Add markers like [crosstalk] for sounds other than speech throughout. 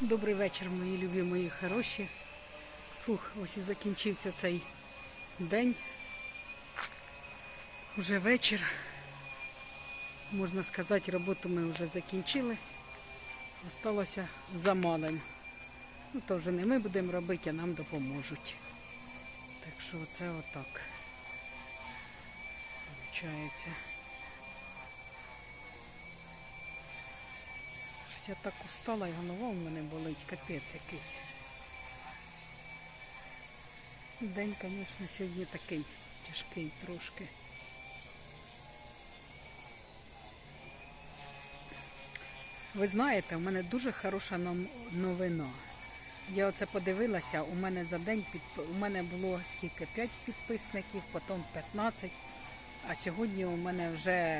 Добрий вечір, мої любі, мої хороші. Фух, ось і закінчився цей день. Уже вечір. Можна сказати, роботу ми вже закінчили. Осталося за малим. Ну, то вже не ми будемо робити, а нам допоможуть. Так що це отак. Получається. Щось я так устала і голова у мене болить, капець якийсь. День, звісно, сьогодні такий тяжкий трошки. Ви знаєте, у мене дуже хороша новина. Я оце подивилася, у мене за день під... у мене було скільки 5 підписників, потім 15. А сьогодні у мене вже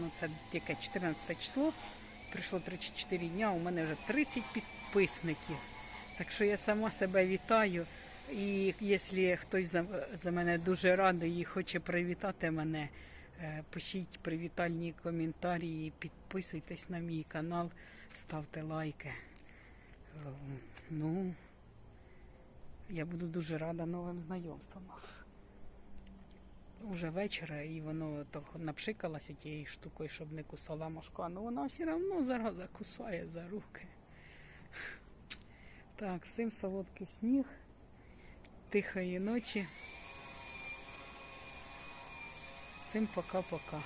ну це тільки 14 число. Прийшло 34 дня, у мене вже 30 підписників. Так що я сама себе вітаю. І якщо хтось за, за мене дуже радий і хоче привітати мене, е, пишіть привітальні коментарі, підписуйтесь на мій канал, ставте лайки. Е, Ну, я буду дуже рада новим знайомствам. Уже вечора, і воно то напшикалося тією штукою, щоб не кусала мошка, але вона все одно зараз кусає за руки. [laughs] Так, всім солодкий сніг, тихої ночі. Всім пока-пока.